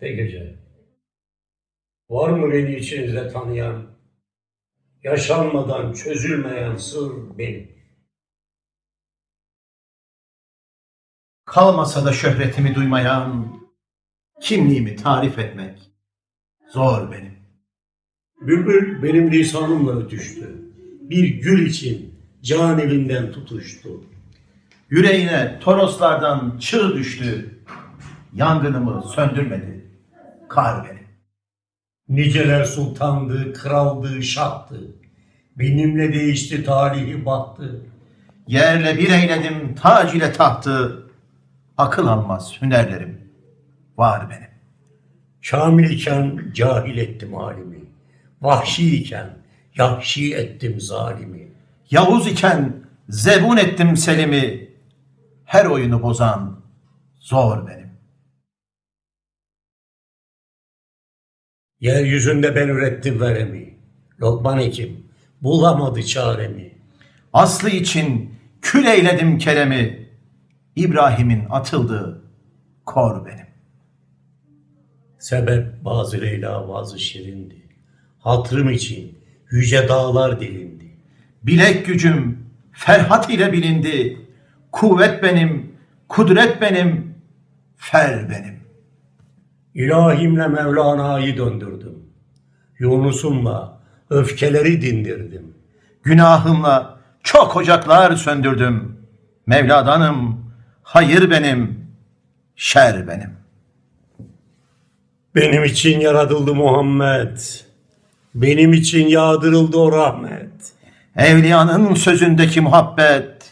De gece. Var mı beni içinizde tanıyan? Yaşanmadan çözülmeyen sır benim. Kalmasa da şöhretimi duymayan, kimliğimi tarif etmek zor benim. Bülbül benim lisanımla ötüştü. Bir gül için can evinden tutuştu. Yüreğine toroslardan çığ düştü, yangınımı söndürmedi, kar benim. Niceler sultandı, kraldı, şahtı. Benimle değişti tarihi battı. Yerle bir eyledim tac ile tahtı, akıl almaz hünerlerim var benim. Kamil iken cahil ettim halimi. Vahşi iken yahşi ettim zalimi. Yavuz iken zebun ettim Selim'i, her oyunu bozan zor benim. Yeryüzünde ben ürettim veremi. Lokman Hekim bulamadı çaremi. Aslı için kül eyledim Kerem'i, İbrahim'in atıldığı kor benim. Sebep bazı Leyla bazı şirindi. Hatırım için yüce dağlar delindi. Bilek gücüm Ferhat ile bilindi. Kuvvet benim, kudret benim, fer benim. İlahimle Mevlana'yı döndürdüm. Yunus'umla öfkeleri dindirdim. Günahımla çok ocaklar söndürdüm. Mevladanım, hayır benim, şer benim. Benim için yaratıldı Muhammed. Benim için yağdırıldı o rahmet. Evliyanın sözündeki muhabbet,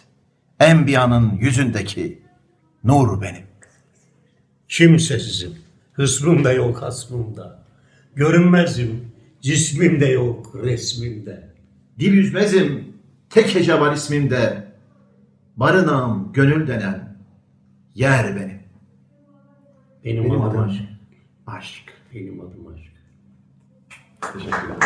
enbiyanın yüzündeki nur benim. Kimsesizim. Hısmım da yok hasmımda. Görünmezim. Cismim de yok resmimde. Dil yüzmezim, tek hece var ismimde. Barınağım gönül denen yer benim. Benim, Benim adım adım aşk. Aşk. Benim adım aşk. Teşekkür ederim.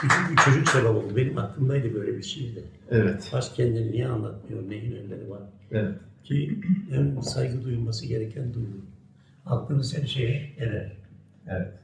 Küçük bir çocuk sebep oldu. Benim aklımdaydı böyle bir şey de. Evet. Aşk kendini niye anlatmıyor, neyin önleri var. Evet. Ki en saygı duyulması gereken duygu. Aklını sen şeye eder. Evet.